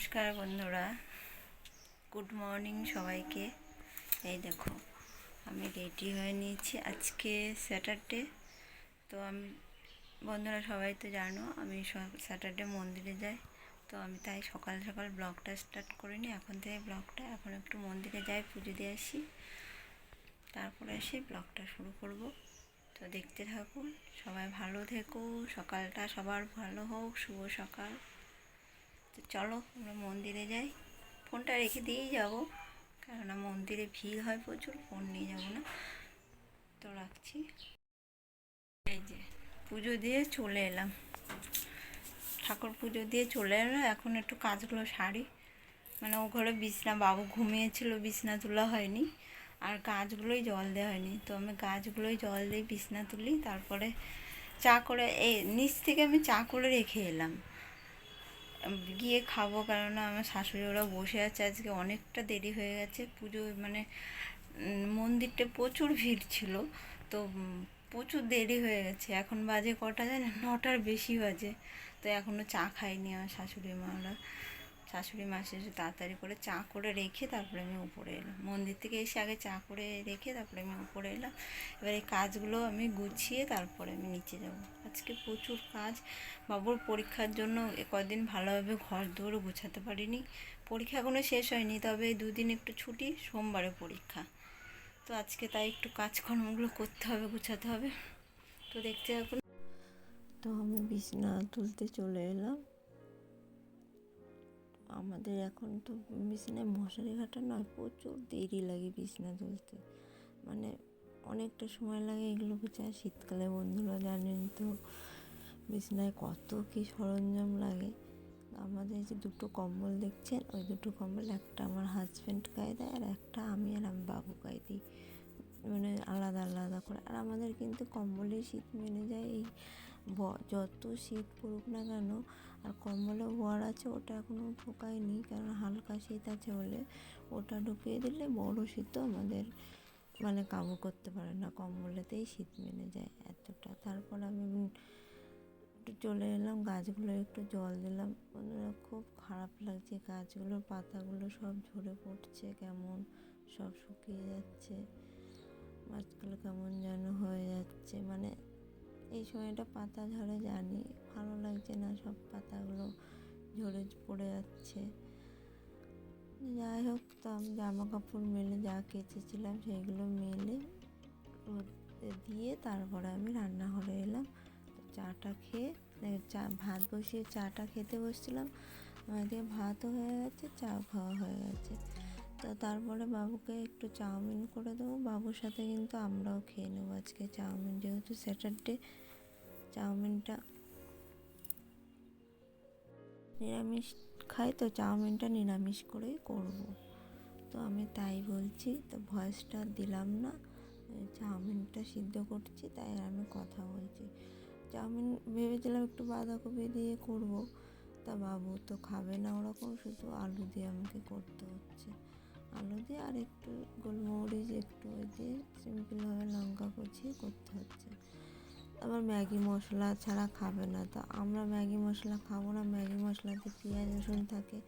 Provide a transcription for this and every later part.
নমস্কার বন্ধুরা। Good morning সবাইকে। এই দেখো, আমি রেডি হয়ে নিয়েছি। আজকে স্যাটারডে তো আমি, বন্ধুরা সবাই তো জানো, আমি স্যাটারডে মন্দিরে যাই। তো আমি তাই সকাল সকাল ব্লগটা স্টার্ট করিনি। এখন থেকে ব্লগটা, এখন একটু মন্দিরে যাই, পুজো দিয়ে আসি। তারপরে এসে ব্লগটা শুরু করব। তো দেখতে থাকুন, সবাই ভালো থেকো, সকালটা সবার ভালো হোক, শুভ সকাল। তো চলো আমরা মন্দিরে যাই। ফোনটা রেখে দিয়েই যাব, কেননা মন্দিরে ভিড় হয় প্রচুর, ফোন নিয়ে যাব না। তো রাখছি। এই যে, পুজো দিয়ে চলে এলাম। ঠাকুর পুজো দিয়ে চলে এলাম এখন একটু কাজগুলো সারি। মানে ও ঘরে বিছনা, বাবু ঘুমিয়েছিল, বিছনা তোলা হয়নি। আর গাছগুলোই জল দেওয়া হয়নি। তো আমি গাছগুলোই জল দিই বিছনা তুলি, তারপরে চা করে, এই নিচ থেকে আমি চা করে রেখে এলাম। গিয়ে খাব, কেননা আমার শাশুড়ি ওরা বসে আছে আজকে, অনেকটা দেরি হয়ে গেছে। পুজো মানে মন্দিরটা প্রচুর ভিড় ছিল, তো প্রচুর দেরি হয়ে গেছে। এখন বাজে কটা জানে নটার বেশি বাজে। তো এখনও চা খাইনি আমার শাশুড়ি মা ওরা। শাশুড়ি মা এসে তাড়াতাড়ি করে চা করে রেখে তারপরে আমি উপরে এলাম। মন্দির থেকে এসে আগে চা করে রেখে তারপরে আমি উপরে এলাম। এবার এই কাজগুলো আমি গুছিয়ে তারপরে আমি নিচে যাব। আজকে প্রচুর কাজ। বাবুর পরীক্ষার জন্য কদিন ভালোভাবে ঘর দৌড় গোছাতে পারিনি। পরীক্ষা এখনও শেষ হয়নি, তবে দুদিন একটু ছুটি, সোমবারে পরীক্ষা। তো আজকে তাই একটু কাজকর্মগুলো করতে হবে, গুছাতে হবে। তো দেখতে থাকুন। তো আমি বিছনা তুলতে চলে এলাম। আমাদের এখন তো বিছানায় মশারি ঘাটা নয়, প্রচুর দেরি লাগে বিছনা তুলতে। মানে অনেকটা সময় লাগে এগুলো গোছায় শীতকালে বন্ধুরা জানেন তো, বিছনায় কত কী সরঞ্জাম লাগে। আমাদের যে দুটো কম্বল দেখছেন, ওই দুটো কম্বল একটা আমার হাজব্যান্ড গায়ে দেয় আর একটা আমি আর আমি বাবু গায়ে দিই। মানে আলাদা আলাদা করে। আর আমাদের কিন্তু কম্বলেই শীত মেনে যায়। এই যত শীত পড়ুক না কেন আর কম্বলে ওয়ার আছে, ওটা এখনও ঢোকায়নি কারণ হালকা শীত আছে বলে ওটা ঢুকিয়ে দিলে বড় শীতও আমাদের মানে কাবু করতে পারে না কম্বলেতেই শীত মেনে যায় এতটা। তারপর আমি একটু চলে এলাম, গাছগুলো একটু জল দিলাম খুব খারাপ লাগছে গাছগুলোর পাতাগুলো সব ঝরে পড়ছে কেমন, সব শুকিয়ে যাচ্ছে গাছগুলো কেমন যেন হয়ে যাচ্ছে মানে এই সময়টা পাতা ঝরে জানি ভালো লাগছে না সব পাতাগুলো ঝরে পড়ে যাচ্ছে। যাই হোক, তো আমি জামা কাপড় মেলে যা কেচেছিলাম সেগুলো মেলে দিয়ে তারপরে আমি রান্নাঘরে এলাম। চাটা খেয়ে চা, ভাত বসিয়ে চাটা খেতে বসছিলাম। আমাদের ভাতও হয়ে গেছে, চাও খাওয়া হয়ে গেছে। তো তারপরে বাবুকে একটু চাউমিন করে দেবো। বাবুর সাথে কিন্তু আমরাও খেয়ে নেব আজকে চাউমিন। যেহেতু স্যাটারডে, চাউমিনটা নিরামিষ খাই তো চাউমিনটা নিরামিষ করেই করব। তো আমি তাই বলছি, তো ভয়েসটা দিলাম না, চাউমিনটা সিদ্ধ করছি, তাই আমি কথা বলছি। চাউমিন ভেবেছিলাম একটু বাঁধাকপি দিয়ে করব, তা বাবু তো খাবে না ওরকম, শুধু আলু দিয়ে আমাকে করতে হচ্ছে। আলু দিয়ে আর একটু গোলমরিচ, একটু ওই দিয়ে সিম্পলভাবে লঙ্কা কুচিয়ে করতে হচ্ছে। আবার ম্যাগি মশলা ছাড়া খাবে না। তো আমরা ম্যাগি মশলা খাব না, ম্যাগি মশলাতে পেঁয়াজ, রসুন থাকে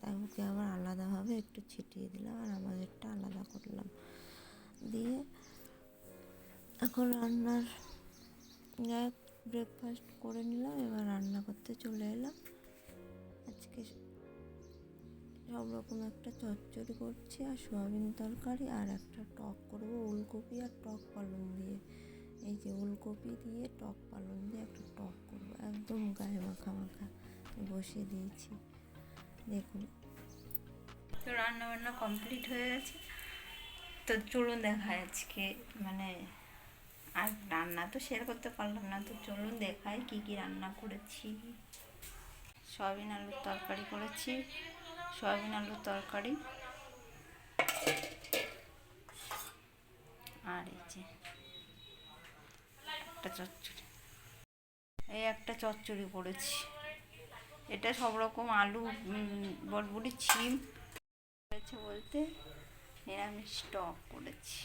তাই ওকে আবার আলাদাভাবে একটু ছিটিয়ে দিলাম আর আমাদেরটা আলাদা করলাম। দিয়ে এখন রান্নার ব্রেকফাস্ট করে নিলাম, এবার রান্না করতে চলে এলাম। আজকে সব রকম একটা চচ্চড়ি করছি আর সোয়াবিন তরকারি আর একটা টক করব ওলকপি আর টক পালং দিয়ে। এই যে ওলকপি দিয়ে, টক পালং দিয়ে একটা টক করব। একদম গায়ে মাখা মাখা বসিয়ে দিয়েছি। দেখুন। তো রান্না বান্না কমপ্লিট হয়ে গেছে। তো চলুন দেখায় আজকে মানে আর রান্না তো শেয়ার করতে পারলাম না। তো চলুন দেখাই কি কি রান্না করেছি। সয়াবিন আলুর তরকারি করেছি। সয়াবিন আলুর তরকারি। আর এই যে একটা চচ্চড়ি। এই একটা চচ্চড়ি করেছি। এটা সব রকম আলু বটবটি ছিম হয়েছে বলতে নিরামিষ টক করেছি।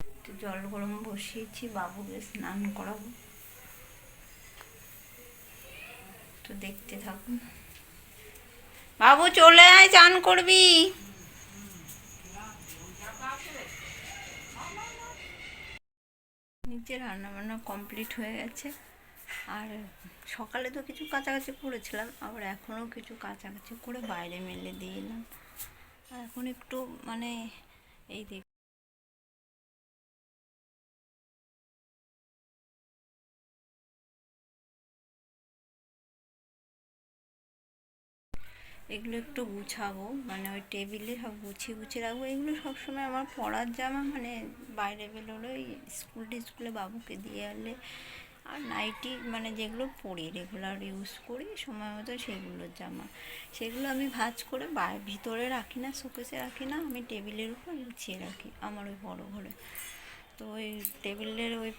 একটু জল গরম বসিয়েছি, বাবুকে স্নান করাবো। তো দেখতে থাকুন বাবু, চলে আয়, চান করবি? নিচে রান্না বান্না কমপ্লিট হয়ে গেছে। আর সকালে তো কিছু কাছাকাছি করেছিলাম, আবার এখনও কিছু কাছাকাছি করে বাইরে মেলে দিয়ে এলাম। আর এখন একটু মানে এই দেখ এগুলো একটু গুছাবো। মানে ওই টেবিলে সব গুছিয়ে গুছিয়ে রাখব। এগুলো সবসময় আমার পরার জামা মানে বাইরে বেরোলে ওই স্কুল টিস্কুলে বাবুকে দিয়ে আনলে আর নাইটি মানে যেগুলো পরি রেগুলার ইউজ করি, সময় মতো সেগুলোর জামা। সেগুলো আমি ভাজ করে ভিতরে রাখি না, শোকেসে রাখি না, আমি টেবিলের উপর গুছিয়ে রাখি আমার ওই বড়ো ঘরে। তো ওই টেবিলের ওই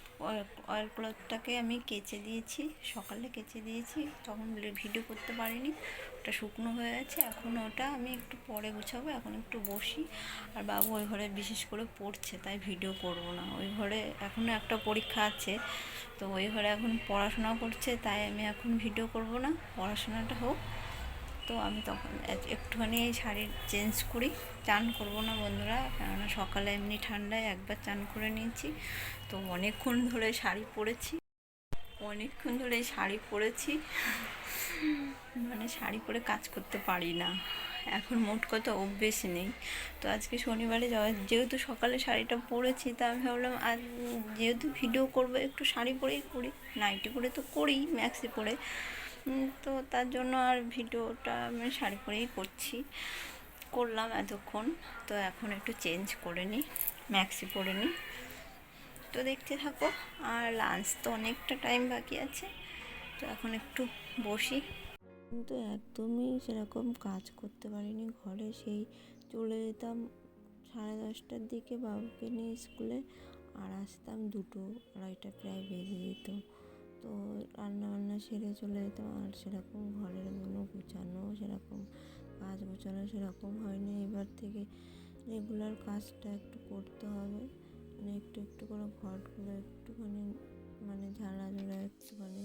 অয়েল ক্লথটাকে আমি কেচে দিয়েছি, সকালে কেচে দিয়েছি। তখন ভিডিও করতে পারিনি। ওটা শুকনো হয়ে গেছে। এখন ওটা আমি একটু পরে গুছাবো, এখন একটু বসি। আর বাবু ওই ঘরে বিশেষ করে পড়ছে, তাই ভিডিও করব না। ওই ঘরে এখনও একটা পরীক্ষা আছে। তো ওই ঘরে এখন পড়াশোনা করছে, তাই আমি এখন ভিডিও করব না। পড়াশোনাটা হোক। তো আমি তখন একটুখানি শাড়ি চেঞ্জ করি। চান করব না বন্ধুরা, কেননা সকালে এমনি ঠান্ডায় একবার চান করে নিয়েছি। তো অনেকক্ষণ ধরে শাড়ি পরেছি। অনেকক্ষণ ধরে শাড়ি পরেছি। মানে শাড়ি পরে কাজ করতে পারি না। এখন মোট কথা অভ্যেস নেই। তো আজকে শনিবারে যেহেতু সকালে শাড়িটা পরেছি, তা আমি ভাবলাম আজ যেহেতু ভিডিও করব, একটু শাড়ি পরেই করি। নাইটি পরে তো করি, ম্যাক্সি পরে। তো তার জন্য আর ভিডিওটা আমি শাড়ি পরেই করছি। করলাম এতক্ষণ, তো এখন একটু চেঞ্জ করে নিই ম্যাক্সি পরে নিই। তো দেখতে থাকো, আর লাঞ্চ তো অনেকটা টাইম বাকি আছে, তো এখন একটু বসি। কিন্তু একদমই সেরকম কাজ করতে পারিনি ঘরে, সেই চলে যেতাম সাড়ে দশটার দিকে বাবুকে নিয়ে স্কুলে, আর আসতাম দুটো আড়াইটা প্রায় বেজে যেত। তো রান্না বান্না সেরে চলে যেতাম। আর সেরকম ঘরের কোনো গুছানো, সেরকম কাজ গোছানো সেরকম হয়নি। এবার থেকে রেগুলার কাজটা একটু করতে হবে। মানে একটু একটু করে ঘরগুলো একটুখানি মানে ঝাড়াঝোড়া একটুখানি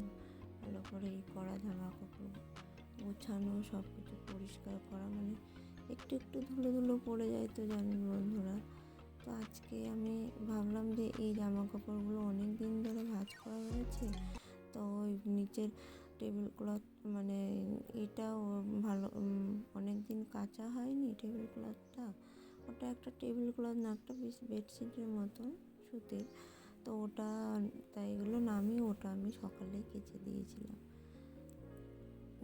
ভালো করে ই করা জামা কাপড় গোছানো সব কিছু পরিষ্কার করা। মানে একটু একটু ধুলো ধুলো পড়ে যায় তো জানেন বন্ধুরা। তো আজকে আমি ভাবলাম যে এই জামা কাপড়গুলো অনেক দিন ধরে ভাঁজ করা রয়েছে তো ওই নিচের টেবিল ক্লথ মানে এটাও ভালো অনেক দিন কাচা হয়নি টেবিল ক্লথটা ওটা একটা টেবিল ক্লথ না, একটা বেশ বেডশিটের মতন সুতির। তো ওটা, তাই এগুলো নামিয়ে ওটা আমি সকালে কেচে দিয়েছিলাম।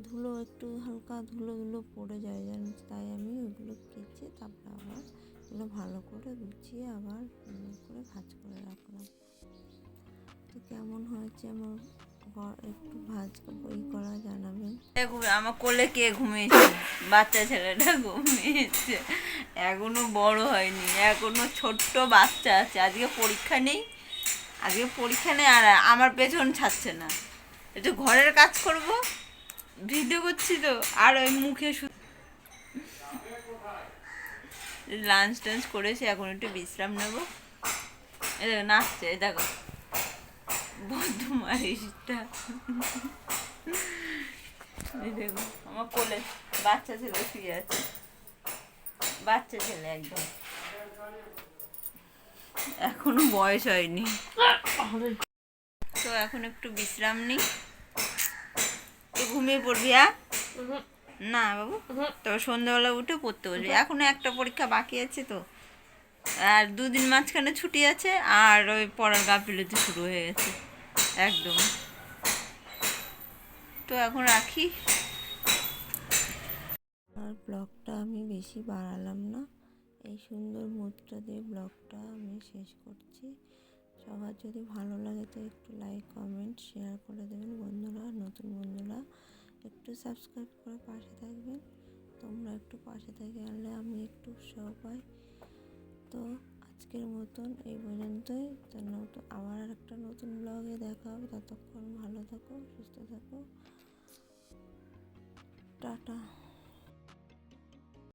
ধুলো একটু হালকা ধুলো ধুলো পড়ে যায় যেন, তাই আমি ওগুলো কেচে তারপর আবার এগুলো ভালো করে গুছিয়ে আবার করে ভাজ করে রাখলাম। তো কেমন হয়েছে আমার একটু ভাঁজ ই করা জানাবেন। আমার কোলে কে ঘুমিয়েছে? বাচ্চা ছেলেটা ঘুমিয়েছে। এখনও বড় হয়নি, এখনও ছোট্ট বাচ্চা আছে। আজকে পরীক্ষা নেই, আজকে পরীক্ষা নেই, আর আমার পেছন ছাড়ছে না। একটু ঘরের কাজ করব? ভিডিও করছি তো, আর ওই মুখে লাঞ্চ টাঞ্চ করেছি, এখন একটু বিশ্রাম নেব। এই দেখো, নাচছে, এই বদমাইশটা এই দেখো, আমার কোলে বাচ্চা ছেলে শুয়ে আছে। বাচ্চা ছেলে একদম। এখনও বয়স হয়নি। তো এখন একটু বিশ্রাম নিই। তুই ঘুমিয়ে পড়বি হ্যাঁ না বাবু তবে সন্ধ্যাবেলা উঠে পড়তে বলবি। এখনও একটা পরীক্ষা বাকি আছে তো। আর দুদিন মাঝখানে ছুটি আছে, আর ওই পড়ার গাফিলতি শুরু হয়ে গেছে। একদম। তো এখন রাখি। আর ব্লগটা আমি বেশি বাড়ালাম না। এই সুন্দর মুহূর্তটা দিয়ে ব্লগটা আমি শেষ করছি। সবার যদি ভালো লাগে তো একটু লাইক কমেন্ট শেয়ার করে দেবেন বন্ধুরা। নতুন বন্ধুরা, একটু সাবস্ক্রাইব করে পাশে থাকবেন। তোমরা একটু পাশে থেকে আনলে আমি একটু উৎসাহ পাই। তো আজকের মতন এই পর্যন্তই। তো নতুন আবার একটা নতুন ব্লগে দেখা হবে। ততক্ষণ ভালো থাকো, সুস্থ থাকো। টাটা।